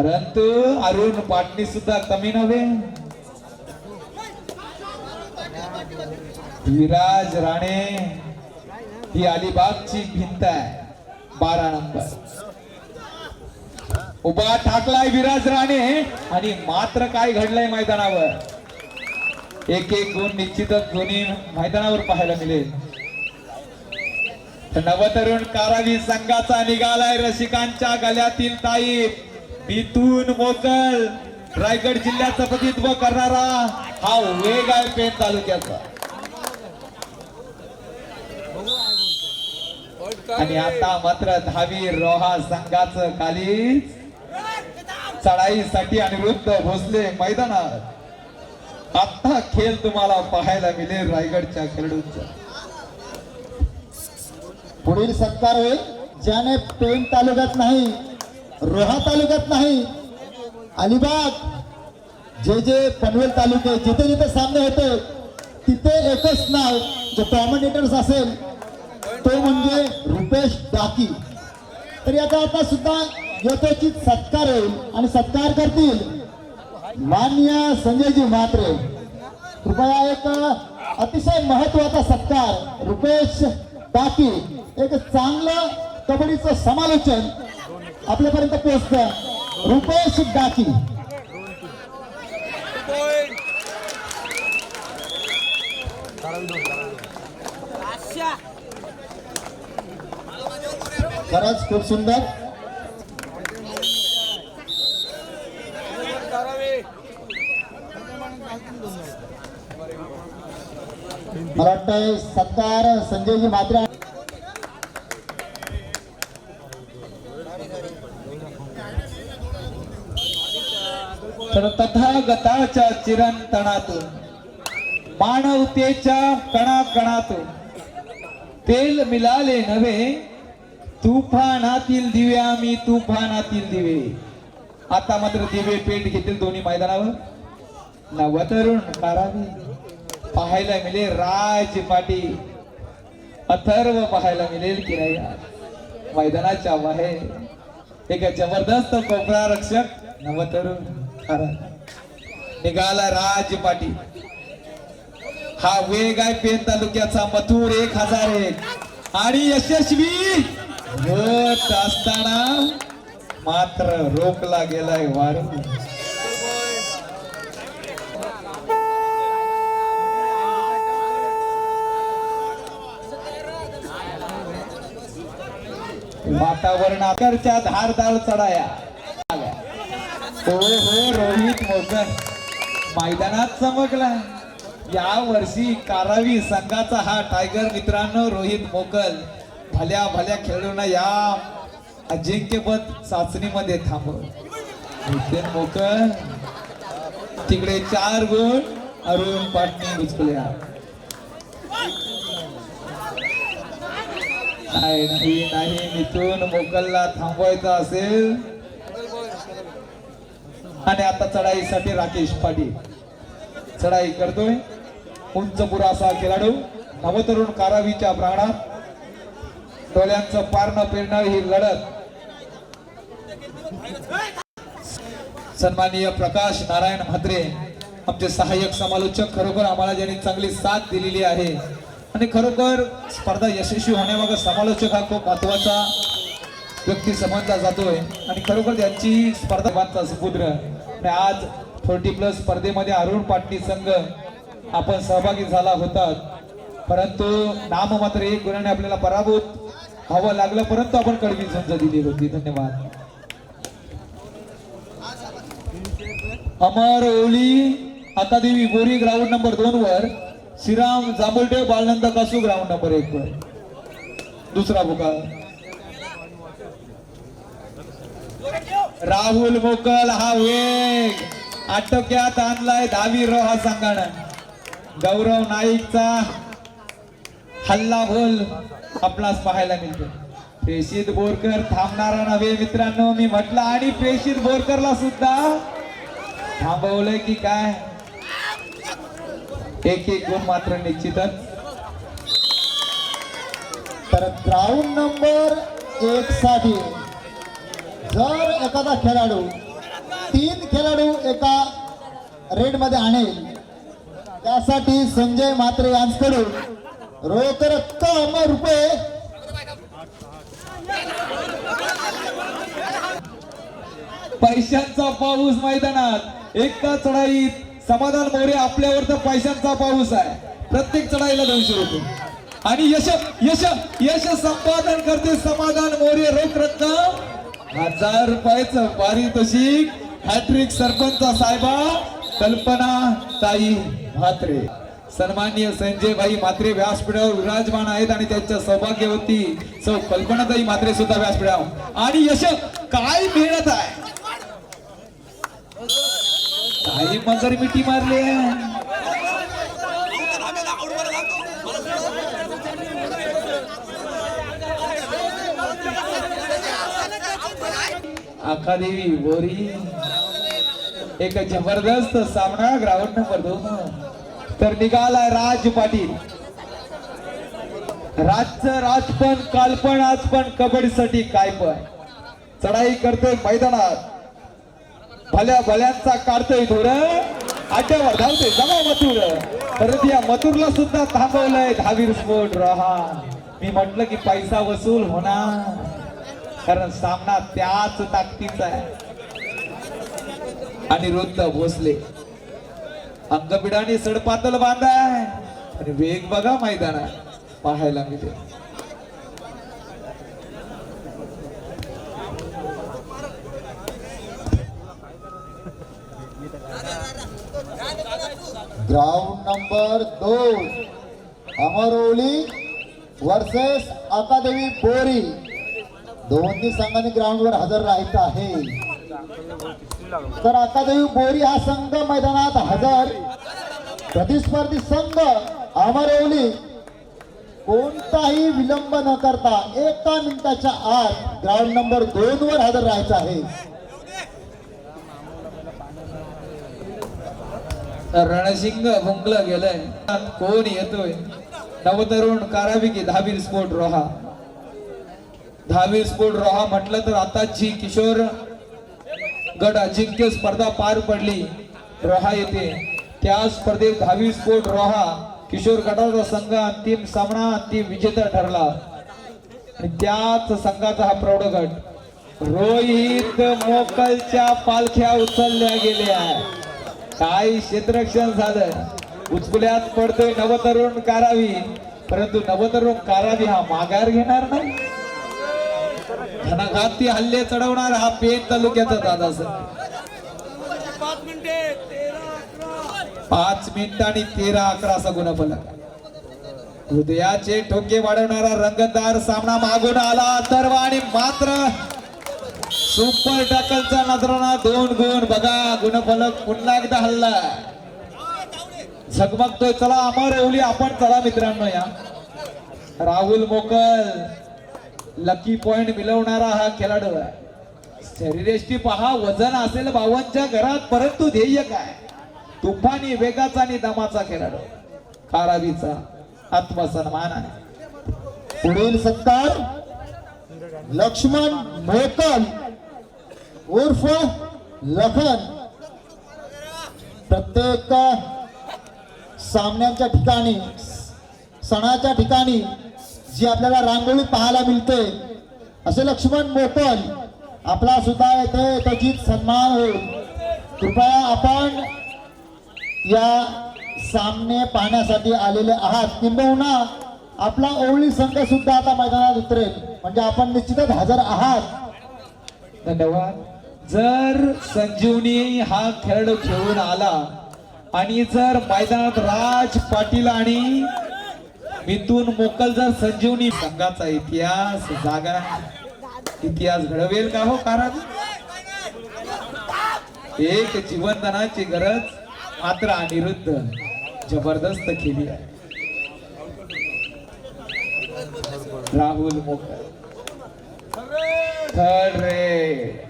परंतु अरुण पाटणी सुद्धा कमी नव्हे. विराज राणे ही अलिबागची भिंत आहे. बारा नंबर. उभा ठाकलाय विराज राणे. आणि मात्र काय घडलंय मैदानावर? एक एक गुण निश्चितच दोन्ही मैदानावर पाहायला मिळेल. तर नवतरुण कारावी संघाचा निघालाय रसिकांच्या गल्यातील ताईप. बितून मोकल रायगड जिल्ह्याचं प्रतिनिधित्व करणारा हा वेग आहे पेण तालुक्याचा. आणि आता मात्र दहावी रोहा संघाचं खाली चढाईसाठी अनिरुद्ध भोसले मैदानात. आता खेळ तुम्हाला पाहायला मिळेल रायगडच्या खेळाडूंचा. पुढील सत्कार होईल ज्याने पेण तालुक्यात नाही रोहा तालुक्यात नाही. अलिबाग जे जे पनवेल तालुके जिथे जिथे सामने होते तिथे एकच नाव जो कॉमेंटेटर्स असेल तो म्हणजे रुपेश डाकी. तर याचा आता सुद्धा यथोचित सत्कार होईल आणि सत्कार करतील मान्य संजयजी म्हात्रे. कृपया एक अतिशय महत्त्वाचा सत्कार रुपेश टाकी एक चांगलं कबड्डीचं समालोचन आपल्यापर्यंत पोहोचत रुपेश डाकी खरंच खूप सुंदर. मला वाटतंय सत्कार संजयजी मात्र तर तथागताच्या चिरंतनातून मानवतेच्या कणाकणातून तेल मिळाले नव्हे तुफानातील दिव्या मी तुफानातील दिवे. आता मात्र दिवे पेट घेतील दोन्ही मैदानावर. नवतरुण कारावी पाहायला मिळेल राज पाटील अथर्व पाहायला मिळेल की नाही मैदानाच्या बाहेर. एक जबरदस्त कोपरा रक्षक नवतरुण निघाला राज पाटील हा वेग आहे पेन तालुक्याचा मथुर एक हजार एक. आणि यशस्वी होत असताना मात्र रोखला गेलाय वारू. वातावरणाकरच्या धारदार चढाया. हो हो रोहित मोकर मैदानात चमकला. या वर्षी कारावी संघाचा हा टायगर मित्रांनो रोहित मोकल भल्या भल्या खेळून या अजिंक्यपद चाचणीमध्ये थांबव. नितीन मोकल तिकडे चार गुण. अरुण पाटणी घुसकल्या नाही नाही मिथून मोकलला थांबवायचं असेल. आणि आता चढाईसाठी राकेश पाटील. चढाई करतोय. उंच पुरासा खेळाडू. नवतरुण कारावीच्या प्राणात. डोळ्यांचं पारणं पेरणं ही लढत. सन्माननीय प्रकाश नारायण म्हात्रे आमचे सहाय्यक समालोचक खरोखर आम्हाला ज्यांनी चांगली साथ दिलेली आहे. आणि खरोखर स्पर्धा यशस्वी होण्यामागं समालोचक हा खूप महत्त्वाचा व्यक्ती समजला जातोय. आणि खरोखर त्यांची स्पर्धा बांधचा सुपुत्र आणि आज फोर्टी प्लस स्पर्धेमध्ये अरुण पाटणी संघ आपण सहभागी झाला होता. परंतु नाम मात्र एक गुणाने आपल्याला पराभूत व्हावं लागलं परंतु आपण कडवी झुंज दिली होती. धन्यवाद. अमर ओली देवी बोरी ग्राउंड नंबर दोन वर श्रीराम जांभुलटे बालनंद कासू ग्राउंड नंबर एक वर. दुसरा बुका राहुल मोकल हा वेग. आटोक्यात आणलाय दहावी रो हा संघानं गौरव नाईकचा हल्ला बोल आपणास पाहायला मिळतो. प्रेषित बोरकर थांबणारा नव्हे मित्रांनो. मी म्हटलं आणि प्रेषित बोरकरला सुद्धा थांबवलंय की काय? एक एक गुण मात्र निश्चितच. तर ग्राउंड नंबर एक साठी जर एखादा खेळाडू तीन खेळाडू एका रेडमध्ये आणेल. त्यासाठी संजय म्हात्रे यांच्याकडून रोख रक्कम रुपये पैशांचा पाऊस मैदानात. एका चढाईत समाधान मोरे आपल्यावर तर पैशांचा पाऊस आहे. प्रत्येक चढाईला दोनशे रुपये. आणि यश यश यश संपादन करते समाधान मोरे रोख रक्कम. हजार रुपयाचं पारितोषिक हॅट्रिक सरपंच साहेबा कल्पना ताई म्हात्रे. सन्मान्य संजय भाई म्हात्रे व्यासपीठावर विराजमान आहेत आणि त्यांच्या सौभाग्यवती सौ कल्पनाताई म्हात्रे सुद्धा व्यासपीठावर. आणि यश काय मिळत आहे? काही मगर मिठी मारली आहे. आखादेवी बोरी. एक जबरदस्त सामना ग्राउंड नंबर दोन. तर निघालाय राज पाटील. राजचं राज पण काल पण आज पण कबड्डीसाठी काय पण चढाई करतोय मैदानात. भल्या भल्यांचा काढतोय थोडं आड्यावर धावतोय जमा मथुर. परत या मथुरला सुद्धा थांबवलंय धावीर स्फोट रहा. मी म्हटलं की पैसा वसूल होणार. कारण सामना त्याच ताकदीचा आहे. आणि रुद्ध भोसले. अंगपिढाने सडपातल बांधाय. आणि वेग बघा मैदानात. पाहायला मिळते ग्राउंड नंबर दोन. अमरोली वर्सेस अकादेवी बोरी. दोन्ही संघांनी ग्राउंडवर हजर राहायचं आहे. तर आता देवी बोरी हा संघ मैदानात हजर. प्रतिस्पर्धी संघ अमरवली. कोणताही विलंब न करता एका मिनिटाच्या आत ग्राउंड नंबर दोन वर हजर राहायचं आहे. रणसिंग भुंकलं गेलंय. कोण येतोय? नवतरुण काराविकी धाबीर स्पोर्ट रोहा. दहावीर स्फोट रोहा म्हटलं तर आताची किशोर गट अजिंक्य स्पर्धा पार पडली. रोहा येथे. त्या स्पर्धेत दहावी स्फोट रोहा. किशोर गटाचा संघ अंतिम सामना अंतिम विजेता ठरला. त्याच संघाचा हा प्रौढ गट. रोहित मोकलच्या पालख्या उचलल्या गेल्या. काय क्षेत्ररक्षण झालं. उचकुल्यात पडतोय नवतरुण कारावी. परंतु नवतरुण कारावी हा माघार घेणार नाही. घनाघाती हल्ले चढवणार हा पेन तालुक्याचा दादा सर. पाच मिनिट आणि तेरा अकरा असा गुणफलक हृदयाचे ठोके वाढवणारा रंगतदार सामना मागून आला सर्व आणि मात्र सुपर टॅकलचा नजराना दोन गुण. बघा गुणफलक पुन्हा एकदा हल्ला. झगमगतोय. चला अमर ओली आपण चला मित्रांनो या. राहुल मोकल. लकी पॉइंट मिळवणारा हा खेळाडू आहे. शरीरेष्टी पहा वजन असेल बावनच्या घरात परंतु ध्येय काय? तुफानी वेगाचा आणि दमाचा खेळाडू. कारावीचा आत्मसन्मान आहे. पुढील सत्कार लक्ष्मण मोकल उर्फ लखन. प्रत्येक सामन्यांच्या ठिकाणी सणाच्या ठिकाणी जी आपल्याला रांगोळी पाहायला मिळते असे लक्ष्मण मोकल आपला सुद्धा येथे त्याची सन्मान होईल. कृपया आपण या सामने पाहण्यासाठी आलेले आहात. किंबहुना आपला ओवळी संघ सुद्धा आता मैदानात उतरेल. म्हणजे आपण निश्चितच हजर आहात. धन्यवाद. जर संजीवनी हा खेळ खेळून आला आणि जर मैदानात राज पाटील आणि मिथून मोकल जर संजीवनी संघाचा इतिहास जागा इतिहास घडवेल का हो कारण एक जीवनदानाची गरज मात्र अनिरुद्ध जबरदस्त केली आहे. राहुल मोकल. खरे रे.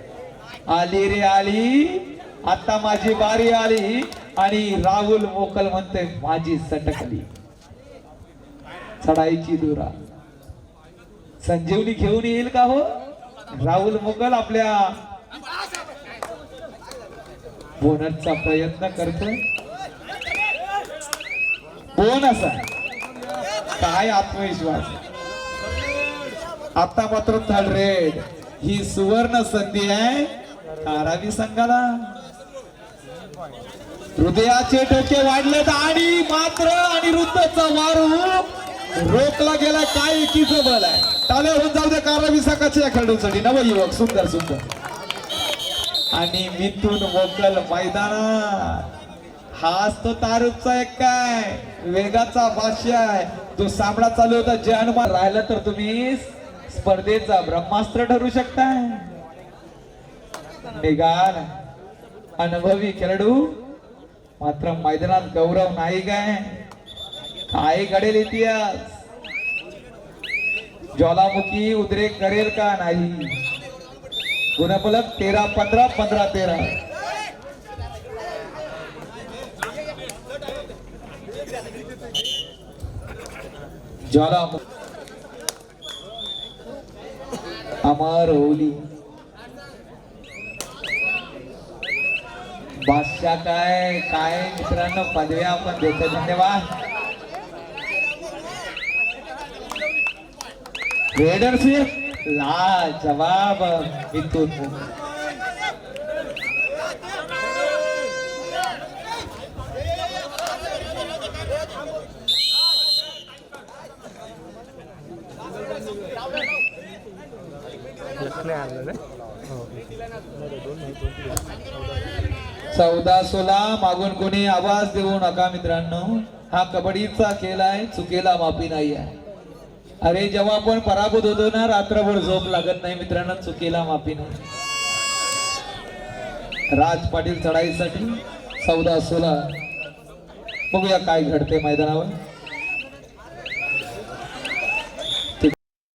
आली रे आली. आता माझी बारी आली आणि राहुल मोकल म्हणते माझी सटकली. चढाईची दुरा. संजीवनी घेऊन येईल का हो? राहुल मुगल आपल्या बोनसचा प्रयत्न करतोय. बोन असा काय आत्मविश्वास? आता मात्र थर्ड. रेड ही सुवर्ण संधी आहे. धारावी संघाला. हृदयाचे टोके वाढलेत आणि मात्र अनिरुद्धचा वारू रोखला गेला काय एकीचं बल आहे? टाळ्या होऊन जाऊ दे कारवी सकाळच्या या नव नवयुवक सुंदर सुंदर. आणि मिथून मोकल मैदानात. हाच तो तारूपचा एक काय? वेगाचा भाष्य आहे. तो सामना चालू होता जे अनुमान राहिला तर तुम्ही स्पर्धेचा ब्रह्मास्त्र ठरू शकताय. निघाल. अनुभवी खेळाडू. मात्र मैदानात गौरव नाही काय? आई घडेल इतिहास. ज्वालामुखी उद्रेक करेल का नाही? गुणफलक तेरा पंधरा पंधरा तेरा. ज्वालामुखी. अमर होली बादशाह काय? काय? मित्रांनो पदव्या आपण देतो. धन्यवाद. रेडर्स ला जवाब मिथून चौदा सोळा मागून कोणी आवाज देऊ नका मित्रांनो. हा कबड्डीचा खेळ आहे चुकीला माफी नाही आहे. अरे जेव्हा आपण पराभूत होतो ना रात्रभर झोप लागत नाही मित्रांनो चुकीला माफी नाही. राज पाटील चढाईसाठी चौदा सोळा. बघूया काय घडते मैदानावर.